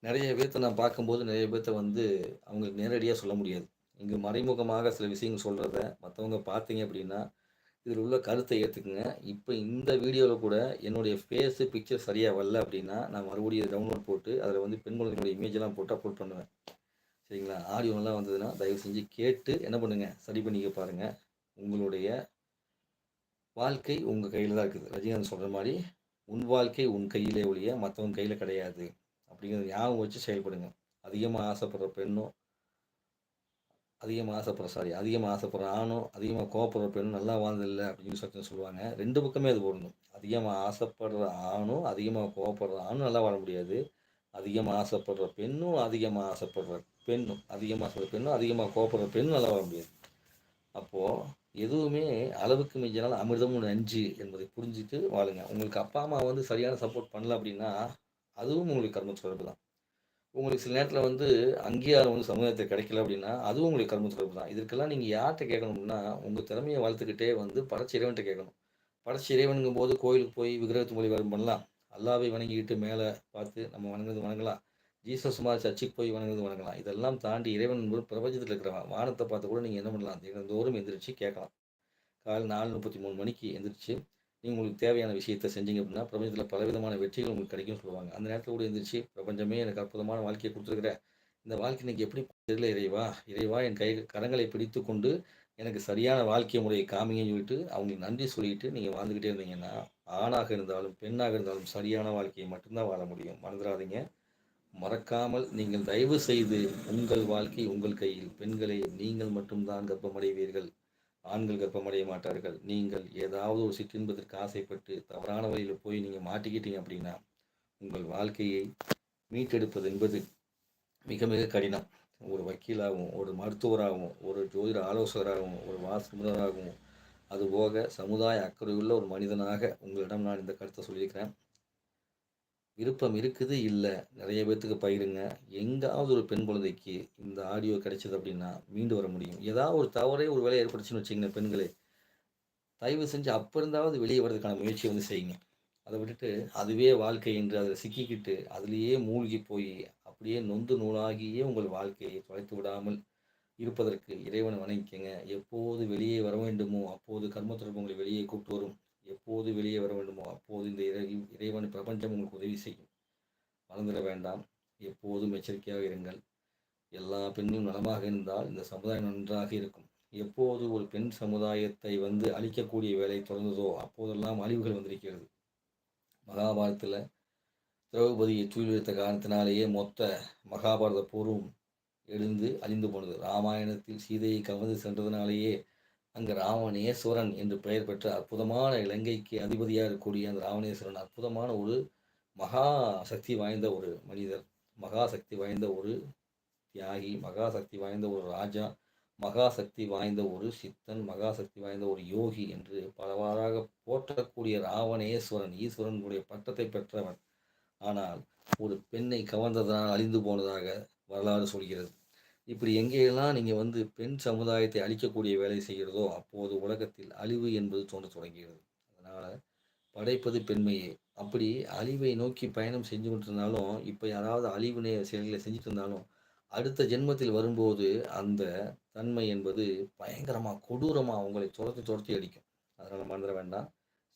நிறைய பேர்த்த நான் பார்க்கும்போது நிறைய பேர்த்த வந்து அவங்களுக்கு நேரடியாக சொல்ல முடியாது. இங்கே மறைமுகமாக சில விஷயங்கள் சொல்கிறத மற்றவங்க பார்த்தீங்க அப்படின்னா இதில் உள்ள கருத்தை ஏற்றுக்குங்க இப்போ இந்த வீடியோவில் கூட என்னுடைய ஃபேஸு பிக்சர் சரியாக வரல அப்படின்னா நான் மறுபடியும் டவுன்லோட் போட்டு அதில் வந்து பெண் குழந்தைகளுடைய இமேஜெல்லாம் போட்டு அப்லோட் பண்ணுவேன். சரிங்களா? ஆடியோ நல்லா வந்ததுன்னா தயவு செஞ்சு கேட்டு என்ன பண்ணுங்கள் சரி பண்ணிக்க பாருங்கள் உங்களுடைய வாழ்க்கை உங்கள் கையில் தான் இருக்குது. ரஜினிகாந்த் சொல்கிற மாதிரி உன் வாழ்க்கை உன் கையிலே ஒழிய மற்றவங்க கையில் கிடையாது. அப்படிங்கிறது ஞாபகம் வச்சு செயல்படுங்க. அதிகமாக ஆசைப்படுற பெண்ணும் அதிகமாக ஆசைப்படுற சாரி அதிகமாக ஆசைப்படுற ஆணும் அதிகமாக கோவப்படுற பெண்ணும் நல்லா வாழ்ந்ததில்லை அப்படின்னு சொல்லி சொல்லுவாங்க. ரெண்டு பக்கமே அது போடணும் அதிகமாக ஆசைப்படுற ஆணும் அதிகமாக கோவப்படுற ஆணும் நல்லா வாழ முடியாது. அதிகமாக ஆசைப்படுற பெண்ணும் அதிகமாக ஆசைப்படுற பெண்ணும் அதிகமாக ஆசைப்படுற பெண்ணும் அதிகமாக கோவப்படுற பெண்ணும் நல்லா வாழ முடியாது. அப்போது எதுவுமே அளவுக்கு மிஞ்சினால் அமிர்தமும் நஞ்சு என்பதை புரிஞ்சுட்டு வாழுங்க. உங்களுக்கு அப்பா அம்மா வந்து சரியான சப்போர்ட் பண்ணல அப்படின்னா அதுவும் உங்களுக்கு கர்ம தொடர்பு தான் உங்களுக்கு சில நேரத்தில் வந்து அங்கீகாரம் வந்து சமுதாயத்தில் கிடைக்கல அப்படின்னா அதுவும் உங்களுக்கு கர்ம தொடர்பு தான். இதற்கெல்லாம் நீங்கள் யார்கிட்ட கேட்கணும்னா உங்கள் திறமையை வளர்த்துக்கிட்டே வந்து படைச்ச இறைவன்கிட்ட கேட்கணும். படைச்ச இறைவனுங்கும் போது கோயிலுக்கு போய் விக்கிரகத்து மொழி வரும் பண்ணலாம். அல்லாவை வணங்கிக்கிட்டு மேலே பார்த்து நம்ம வணங்குறது வணங்கலாம். ஜீசஸ் மாதிரி சர்ச்சுக்கு போய் வணங்குறது வணங்கலாம். இதெல்லாம் தாண்டி இறைவன் என்பது பிரபஞ்சத்தில் இருக்கிறவன். வானத்தை பார்த்து கூட நீங்கள் என்ன பண்ணலாம்? தினந்தோறும் எந்திரிச்சு கேட்கலாம். காலை நாலு முப்பத்தி மூணு மணிக்கு எந்திரிச்சு நீங்கள் உங்களுக்கு தேவையான விஷயத்தை செஞ்சீங்க அப்படின்னா பிரபஞ்சத்தில் பலவிதமான வெற்றிகள் உங்களுக்கு கிடைக்கும்னு சொல்லுவாங்க. அந்த நேரத்தில் கூட எழுந்திரிச்சு பிரபஞ்சமே எனக்கு அற்புதமான வாழ்க்கையை கொடுத்துருக்குற. இந்த வாழ்க்கை எனக்கு எப்படி தெரியல இறைவா. இறைவா என் கை கரங்களை பிடித்து கொண்டு எனக்கு சரியான வாழ்க்கை முறையை காமிங்கன்னு சொல்லிட்டு அவங்களுக்கு நன்றி சொல்லிட்டு நீங்கள் வாழ்ந்துக்கிட்டே இருந்தீங்கன்னா ஆணாக இருந்தாலும் பெண்ணாக இருந்தாலும் சரியான வாழ்க்கையை மட்டும்தான் வாழ முடியும். மறந்துடாதீங்க. மறக்காமல் நீங்கள் தயவு செய்து உங்கள் வாழ்க்கை உங்கள் கையில். பெண்களை நீங்கள் மட்டும்தான் கர்ப்பமடைவீர்கள். ஆண்கள் கர்ப்பமடைய மாட்டார்கள். நீங்கள் ஏதாவது ஒரு சிற்றின்பதற்கு ஆசைப்பட்டு தவறான வழியில் போய் நீங்கள் மாட்டிக்கிட்டீங்க அப்படின்னா உங்கள் வாழ்க்கையை மீட்டெடுப்பது என்பது மிக மிக கடினம். ஒரு வக்கீலாகவும் ஒரு மருத்துவராகவும் ஒரு ஜோதிட ஆலோசகராகவும் ஒரு வாசகராகவும் அதுபோக சமுதாய அக்கறையுள்ள ஒரு மனிதனாக உங்களிடம் நான் இந்த கருத்தை சொல்லியிருக்கிறேன். விருப்பம் இருக்குது? இல்லை. நிறைய பேர்த்துக்கு பயிருங்க எங்காவது ஒரு பெண் குழந்தைக்கு இந்த ஆடியோ கிடைச்சது அப்படின்னா மீண்டு வர முடியும். ஏதாவது ஒரு தவறே ஒரு வேலை ஏற்பட்டுச்சுன்னு வச்சிங்கன்னா பெண்களே. தயவு செஞ்சு அப்போ இருந்தாவது வெளியே வர்றதுக்கான முயற்சியை வந்து செய்யுங்க. அதை விட்டுட்டு அதுவே வாழ்க்கை என்று அதில் சிக்கிக்கிட்டு அதுலேயே மூழ்கி போய் அப்படியே நொந்து நூலாகியே உங்கள் வாழ்க்கையை தொலைத்து விடாமல் இருப்பதற்கு இறைவனை வணங்கிக்கங்க. எப்போது வெளியே வர வேண்டுமோ அப்போது கர்ம உங்களை வெளியே கூப்பிட்டு வரும். எப்போது வெளியே வர வேண்டுமோ அப்போது இந்த இறை இறைவன் பிரபஞ்சம் உங்களுக்கு உதவி செய்யும். மறந்துட வேண்டாம். எப்போதும் எச்சரிக்கையாக இருங்கள். எல்லா பெண்ணும் நலமாக இருந்தால் இந்த சமுதாயம் நன்றாக இருக்கும். எப்போது ஒரு பெண் சமுதாயத்தை வந்து அழிக்கக்கூடிய வேலை தொடர்ந்ததோ அப்போதெல்லாம் அழிவுகள் வந்திருக்கிறது. மகாபாரதத்தில் திரௌபதியை தூய் காரணத்தினாலேயே மொத்த மகாபாரத போரும் எழுந்து அழிந்து போனது. ராமாயணத்தில் சீதையை கவர்ந்து சென்றதுனாலேயே அங்கு ராவணேஸ்வரன் என்று பெயர் பெற்ற அற்புதமான இலங்கைக்கு அதிபதியாக இருக்கக்கூடிய அந்த ராவணேஸ்வரன் அற்புதமான ஒரு மகா சக்தி வாய்ந்த ஒரு மனிதர் மகா சக்தி வாய்ந்த ஒரு தியாகி மகா சக்தி வாய்ந்த ஒரு ராஜா மகா சக்தி வாய்ந்த ஒரு சித்தன் மகா சக்தி வாய்ந்த ஒரு யோகி என்று பலவாறாக போற்றக்கூடிய ராவணேஸ்வரன் ஈஸ்வரனுடைய பட்டத்தை பெற்றவன். ஆனால் ஒரு பெண்ணை கவர்ந்ததனால் அழிந்து போனதாக வரலாறு சொல்கிறது. இப்படி எங்கேயெல்லாம் நீங்கள் வந்து பெண் சமுதாயத்தை அழிக்கக்கூடிய வேலை செய்கிறதோ அப்போது உலகத்தில் அழிவு என்பது தோன்ற தொடங்குகிறது அதனால் படைப்பது பெண்மையே. அப்படி அழிவை நோக்கி பயணம் செஞ்சு கொண்டிருந்தாலும் இப்போ யாராவது அழிவு செயல்களை செஞ்சுட்டு இருந்தாலும் அடுத்த ஜென்மத்தில் வரும்போது அந்த தன்மை என்பது பயங்கரமாக கொடூரமாக அவங்களை துரத்தி துரத்தி அடிக்கும். அதனால் மறந்துட வேண்டாம்.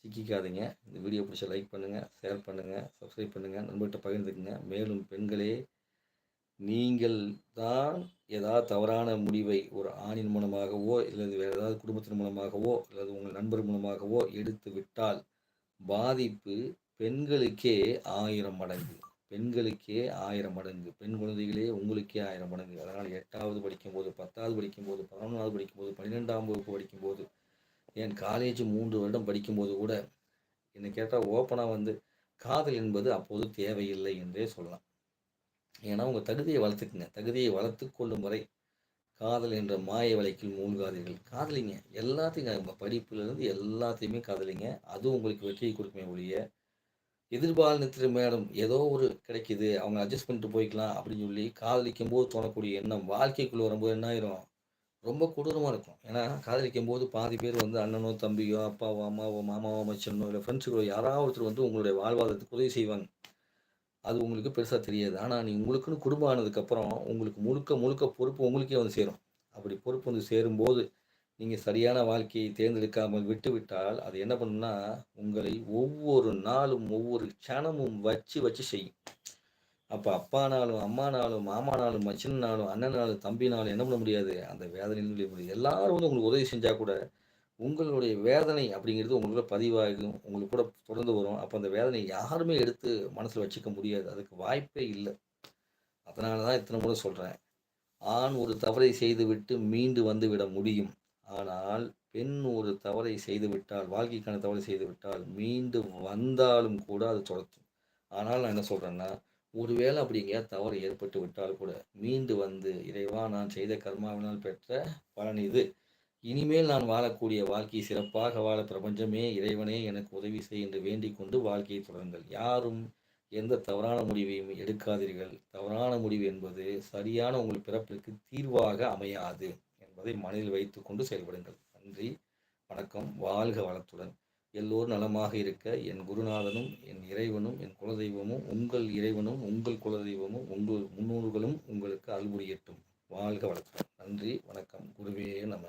சிக்கிக்காதீங்க. இந்த வீடியோ பிடிச்ச லைக் பண்ணுங்கள் ஷேர் பண்ணுங்கள் சப்ஸ்கிரைப் பண்ணுங்கள் நண்பர்கிட்ட பகிர்ந்துக்குங்க. மேலும் பெண்களே நீங்கள் தான் ஏதாவது தவறான முடிவை ஒரு ஆணின் மூலமாகவோ அல்லது வேறு ஏதாவது குடும்பத்தின் மூலமாகவோ அல்லது உங்கள் நண்பர் மூலமாகவோ எடுத்து விட்டால் பாதிப்பு பெண்களுக்கே ஆயிரம் மடங்கு. பெண்களுக்கே ஆயிரம் மடங்கு. பெண் குழந்தைகளே உங்களுக்கே ஆயிரம் மடங்கு. அதனால் எட்டாவது படிக்கும்போது பத்தாவது படிக்கும்போது பதினொன்றாவது படிக்கும்போது பன்னிரெண்டாம் வகுப்பு படிக்கும்போது ஏன் காலேஜ் மூன்று வருடம் படிக்கும்போது கூட என்னை கேட்டால் ஓப்பனாக வந்து காதல் என்பது அப்போது தேவையில்லை என்றே சொல்லலாம். ஏன்னா உங்கள் தகுதியை வளர்த்துக்குங்க. தகுதியை வளர்த்து கொள்ளும் வரை காதல் என்ற மாய வலைக்கில் மூழ்காதீர்கள். காதலிங்க. எல்லாத்தையும் உங்கள் படிப்புலேருந்து எல்லாத்தையுமே காதலிங்க. அதுவும் உங்களுக்கு வெற்றியை கொடுக்குமே ஒழிய எதிர்பாலினத்தில் மேடம் ஏதோ ஒரு கிடைக்குது. அவங்க அட்ஜஸ்ட் பண்ணிட்டு போய்க்கலாம் அப்படின்னு சொல்லி காதலிக்கும் போது தோணக்கூடிய எண்ணம் வாழ்க்கைக்குள்ளே வரும்போது என்ன ஆயிரும்? ரொம்ப கொடூரமாக இருக்கும். ஏன்னா காதலிக்கும் போது பாதி பேர் வந்து அண்ணனோ தம்பியோ அப்பாவோ அம்மாவோ மாமாவோ மச்சனோ இல்லை ஃப்ரெண்ட்ஸுகளோ யாராவது ஒருத்தர் வந்து உங்களுடைய வாழ்வாதாரத்துக்கு உதவி செய்வாங்க. அது உங்களுக்கு பெருசாக தெரியாது. ஆனால் நீ உங்களுக்குன்னு குடும்பம் ஆனதுக்கப்புறம் உங்களுக்கு முழுக்க முழுக்க பொறுப்பு உங்களுக்கே வந்து சேரும். அப்படி பொறுப்பு வந்து சேரும்போது நீங்கள் சரியான வாழ்க்கையை தேர்ந்தெடுக்காமல் விட்டுவிட்டால் அது என்ன பண்ணுன்னா உங்களை ஒவ்வொரு நாளும் ஒவ்வொரு க்ஷணமும் வச்சு வச்சு செய்யும். அப்போ அப்பானாலும் அம்மானாலும் மாமானாலும் மச்சினாலும் அண்ணனாலும் தம்பினாலும் என்ன பண்ண முடியாது? அந்த வேதனையிலும் எல்லாரும் வந்து உங்களுக்கு உதவி செஞ்சால் கூட உங்களுடைய வேதனை அப்படிங்கிறது உங்களுக்குள்ள பதிவாகும் உங்களுக்கு கூட தொடர்ந்து வரும். அப்போ அந்த வேதனை யாருமே எடுத்து மனசில் வச்சுக்க முடியாது. அதுக்கு வாய்ப்பே இல்லை. அதனால தான் இத்தனை முறை சொல்கிறேன் ஆண் ஒரு தவறை செய்துவிட்டு மீண்டு வந்து விட முடியும். ஆனால் பெண் ஒரு தவறை செய்துவிட்டால் வாழ்க்கைக்கான தவறை செய்துவிட்டால் மீண்டு வந்தாலும் கூட அது தொடர்த்தும் ஆனால் நான் என்ன சொல்கிறேன்னா ஒருவேளை அப்படிங்க தவறு ஏற்பட்டு விட்டால் கூட மீண்டு வந்து இறைவா நான் செய்த கர்மாவினால் பெற்ற பலன் இது. இனிமேல் நான் வாழக்கூடிய வாழ்க்கை சிறப்பாக வாழ பிரபஞ்சமே இறைவனே எனக்கு உதவி செய் என்று வேண்டிக் கொண்டு வாழ்க்கையை தொடருங்கள். யாரும் எந்த தவறான முடிவையும் எடுக்காதீர்கள். தவறான முடிவு என்பது சரியான உங்கள் பிறப்பிற்கு தீர்வாக அமையாது என்பதை மனதில் வைத்துக்கொண்டு செயல்படுங்கள். நன்றி வணக்கம் வாழ்க வளத்துடன். எல்லோரும் நலமாக இருக்க என் குருநாதனும் என் இறைவனும் என் குலதெய்வமும் உங்கள் இறைவனும் உங்கள் குலதெய்வமும் உங்கள் முன்னோர்களும் உங்களுக்கு அல்புரியட்டும் வாழ்க வளத்துடன். நன்றி வணக்கம். குருவே நம.